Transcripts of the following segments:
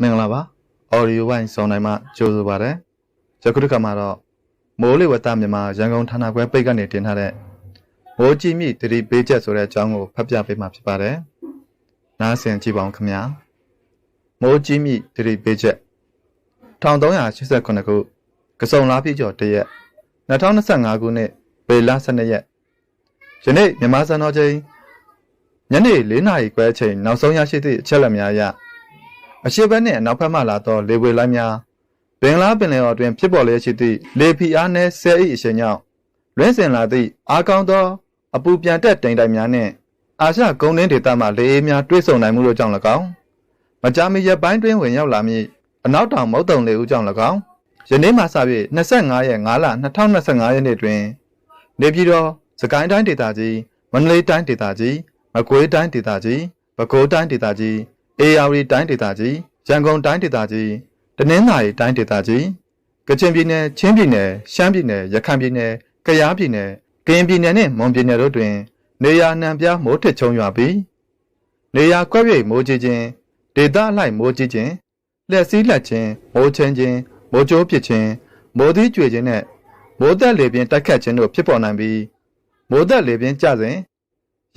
မင်္ဂလာပါ audio ဝိုင်းစောင်းနိုင်မှကြိုဆိုပါရစေယခုတစ်ခါမှာတော့မိုးလေဝသမြန်မာရန်ကုန်ဌာနခွဲပိတ်ကနေတင်ထားတဲ့မိုးကြီးမြင့်တတိပေးချက်ဆိုတဲ့အကြောင်းကိုဖတ်ပြပေးမှာဖြစ်ပါတယ်နားဆင်ကြည့်ပါဦးခင်ဗျာမိုးကြီးမြင့်တတိပေးချက်1389ခုကစုံလားပြည့်ကျော်တရက်2025ခုနှစ်ပေလ12ရက်ယနေ့မြန်မာစံတော်ချိန်ညနေ4နာရီခွဲအချိန်နောက်ဆုံးရရှိသည့်အချက်အလက်များအရ အရှိတ်ဘက်နှင့်အနောက်ဘက်မှလာသောလေပွေလိုင်းများဘင်္ဂလားပင်လယ်အော်တွင်ဖြစ်ပေါ်လျက်ရှိသည့်လေဖီအားနှင့်ဆဲ၏အရှိန်ကြောင့်လွင့်စင်လာသည့်အားကောင်းသောအပူပြန်တက်တိမ်တိုင်များနှင့်အာရှကုန်းတွင်းဒေသမှလေအေးများတွဲဆုံနိုင်မှုတို့ကြောင့်၎င်းမကြာမီရက်ပိုင်းတွင်ဝင်ရောက်လာမည့်အနောက်တောင်မုတ်တုံလေဦးကြောင့်၎င်းယနေ့မှစ၍25ရက်5လ2025ရက်နေ့တွင်နေပြည်တော်စကိုင်းတိုင်းဒေသကြီးမန္တလေးတိုင်းဒေသကြီးမကွေးတိုင်းဒေသကြီးပဲခူးတိုင်းဒေသကြီး အေရဝတီတိုင်းဒေသကြီးရန်ကုန်တိုင်းဒေသကြီးတနင်္သာရီတိုင်းဒေသကြီးကချင်ပြည်နယ်ချင်းပြည်နယ်ရှမ်းပြည်နယ်ရခိုင်ပြည်နယ်ကယားပြည်နယ်ကရင်ပြည်နယ်နဲ့မွန်ပြည်နယ်တို့တွင် နေရာနှံပြားမိုးထစ်ချုံရွာပြီးနေရာကွက်ရိပ်မိုးကြီးခြင်းဒေသအလိုက်မိုးကြီးခြင်းလက်စည်းလက်ခြင်းမိုးချင်းခြင်းမိုးကြိုးပစ်ခြင်းမိုးသီးကျွေခြင်းနဲ့မိုးသက်လေပြင်းတိုက်ခတ်ခြင်းတို့ဖြစ်ပေါ်နိုင်ပြီးမိုးသက်လေပြင်းကျစဉ်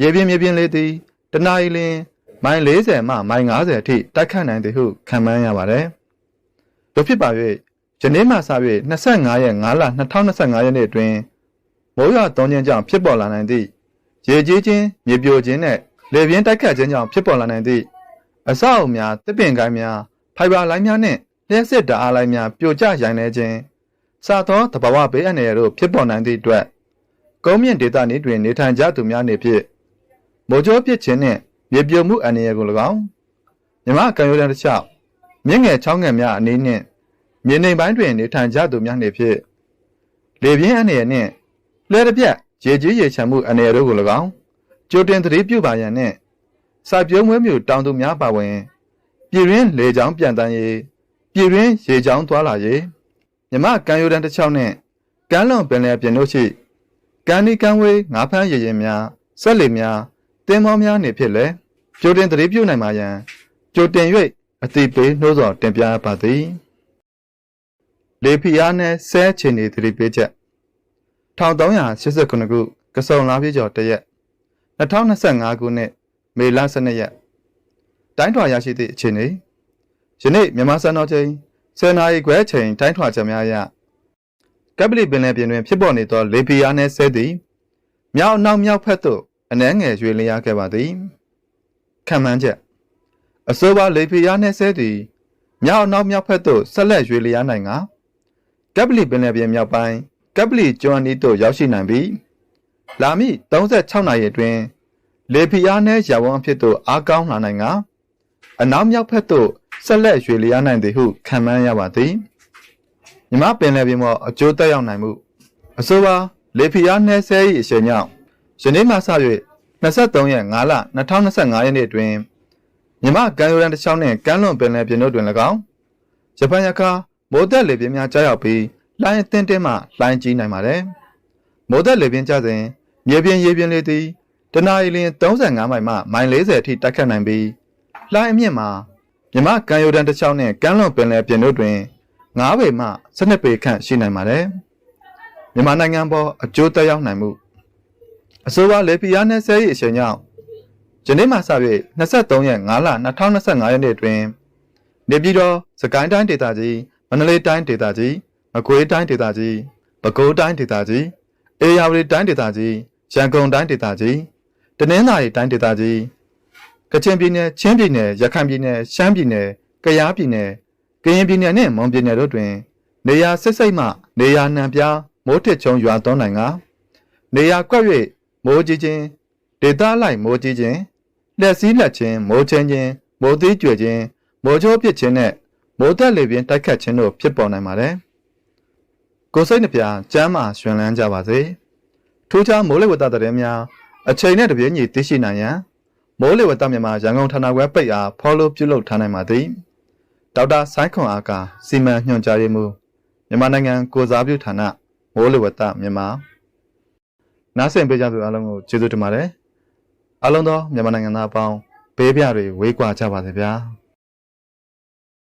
ရေပြင်းမြေပြင်းလေးသည်တနအီလင်း မိုင်40မှမိုင်50အထိတိုက်ခတ်နိုင်သည်ဟုခန့်မှန်းရပါတယ်။တို့ဖြစ်ပါ၍ယနေ့မှစ၍25ရက်5လ2025ရက်နေ့အတွင်းမိုးရွာသွန်းခြင်းကြောင့်ဖြစ်ပေါ်လာနိုင်သည့်ရေကြီးခြင်းမြေပြိုခြင်းနဲ့လေပြင်းတိုက်ခတ်ခြင်းကြောင့်ဖြစ်ပေါ်လာနိုင်သည့်အဆောက်အဦများတစ်ပင်ကိုင်းများဖိုင်ဘာလိုင်းများနှင့်လျှက်စစ်ဓာတ်အားလိုင်းများပြိုကျရိုင်နေခြင်းစသောတဘာဝဘေးအန္တရာယ်တို့ဖြစ်ပေါ်နိုင်သည့်အတွက်ကုန်းမြင့်ဒေသနေတွင်နေထိုင်ကြသူများနေဖြင့်မိုးကြိုးပစ်ခြင်းနှင့် မြေပြိုမှုအန္တရာယ်ကို၎င်းမြမကံရိုးတန်းတစ်လျှောက်မြင့်ငယ်ချောင်းငယ်များအနေနှင့်မြေနေပိုင်းတွင်နေထိုင်ကြသူများနေဖြင့်လေပြင်းအန္တရာယ်နှင့်လှဲတစ်ပြက်ရေကြီးရေချမ်းမှုအန္တရာယ်တို့ကို၎င်းကြိုတင်သတိပြုပါရန်နှင့်စိုက်ပျိုးမွေးမြူတောင်သူများပါဝင်ပြည်ရင်းလေကြောင်းပြန်တန်းရေးပြည်ရင်းရေကြောင်းသွားလာရေးမြမကံရိုးတန်းတစ်ချောင်းနှင့်ကမ်းလွန်ပင်လယ်ပြင်တို့ရှိကမ်းနီကမ်းဝေးငါးဖမ်းရရင်များဆက်လေများ တင်းမောများနေဖြစ်လေကြိုတင်သတိပြုနိုင်ပါရန်ကြိုတင်၍အတိပေးနှိုးဆော်တင်ပြပါသည်လေဖီအားနဲ့ဆဲချင်နေသတိပေးချက်1389ခုကစုံလာပြည့်ကျော်တရက်2025ခုနှစ်မေလ12ရက်တိုင်းထွာရရှိသည့်အခြေအနေယနေ့မြန်မာစံတော်ချိန်10နာရီခွဲအချိန်တိုင်းထွာချက်များအရကပလီပင်လယ်ပြင်တွင်ဖြစ်ပေါ်နေသောလေဖီအားနှင့်ဆဲသည်မြောက်နောက်မြောက်ဖက်သို့ အနှဲငယ်ရွေလျားခဲ့ပါသည်ခံမှန်းချက်အဆိုပါလေဖီယာနှင့်ဆဲသည်မြောက်နောက်မြောက်ဖက်သို့ဆက်လက်ရွေလျားနိုင်ကကပလီပင်လယ်ပြင်မြောက်ပိုင်းကပလီကျွန်းနီးသို့ရောက်ရှိနိုင်ပြီးလာမည့်36နာရီအတွင်းလေဖီယာနှင့်ရဝန်းအဖြစ်သို့အားကောင်းလာနိုင်ကအနောက်မြောက်ဖက်သို့ဆက်လက်ရွေလျားနိုင်သည်ဟုခံမှန်းရပါသည်မြမပင်လယ်ပြင်ပေါ်အကျိုးသက်ရောက်နိုင်မှုအဆိုပါလေဖီယာနှဲဆဲ၏အရှင်ကြောင့် ယနေ့မှစ၍23ရက်5လ2025ရက်နေ့တွင်မြမကမ်းရိုးတန်းတစ်ချောင်းနှင့်ကမ်းလွန်ပင်လယ်ပြင်တို့တွင်၎င်းဂျပန်ရခါမိုးသက်လေပြင်းများကြားရောက်ပြီးလှိုင်းအသင်းတင်းမှလှိုင်းကြီးနိုင်ပါတယ်။မိုးသက်လေပြင်းကျစဉ်မြေပြင်ရေပြင်လေသည်တနအီလရင်35မိုင်မှမိုင်40အထိတိုက်ခတ်နိုင်ပြီးလှိုင်းအမြင့်မှာမြမကမ်းရိုးတန်းတစ်ချောင်းနှင့်ကမ်းလွန်ပင်လယ်ပြင်တို့တွင်9ပေမှ12ပေခန့်ရှိနိုင်ပါတယ်။မြန်မာနိုင်ငံပေါ်အကျိုးသက်ရောက်နိုင်မှု အဆိုပါလေပီယာနဲ့ဆဲ၏အချိန်ကြောင့်ယနေ့မှစ၍23ရက်5လ2025ရက်နေ့တွင်နေပြည်တော်စကိုင်းတိုင်းဒေသကြီးမန္တလေးတိုင်းဒေသကြီးမကွေးတိုင်းဒေသကြီးပဲခူးတိုင်းဒေသကြီးအေရဝတီတိုင်းဒေသကြီးရန်ကုန်တိုင်းဒေသကြီးတနင်္သာရီတိုင်းဒေသကြီးကချင်ပြည်နယ်ချင်းပြည်နယ်ရခိုင်ပြည်နယ်ရှမ်းပြည်နယ်ကယားပြည်နယ်ကရင်ပြည်နယ်နှင့်မွန်ပြည်နယ်တို့တွင် နေရာစစ်စိတ်မှ နေရာနှံပြားမိုးထစ်ချုံရွာသွန်းနိုင်ကနေရာကွက်၍ မိုးကြီးခြင်းဒေသလိုက်မိုးကြီးခြင်းလက်စည်းလက်ခြင်းမိုးချင်းခြင်းမိုးသေးကျွေခြင်းမိုးချိုးပစ်ခြင်းနဲ့မိုးသက်လေပြင်းတိုက်ခတ်ခြင်းတို့ဖြစ်ပေါ်နိုင်ပါတယ်။ကိုယ်စိတ်နှပြကျမ်းမာရှင်လန်းကြပါစေ။ထူးခြားမိုးလေဝသသတင်းများအချိန်နဲ့တပြေးညီသိရှိနိုင်ရန်မိုးလေဝသမြန်မာရန်ကုန်ဌာနခွဲပိတ်အား follow ပြုလုပ်ထားနိုင်ပါသည်။ဒေါက်တာဆိုင်းခွန်အားကစီမံညွှန်ကြားရေးမှူးမြန်မာနိုင်ငံကိုစားပြုဌာနမိုးလေဝသမြန်မာ နားဆင်ပေးကြသူအားလုံးကိုကျေးဇူးတင်ပါတယ်အားလုံးသောမြန်မာနိုင်ငံသားအပေါင်းဘေးပြတွေဝေးကွာကြပါစေဗျာ။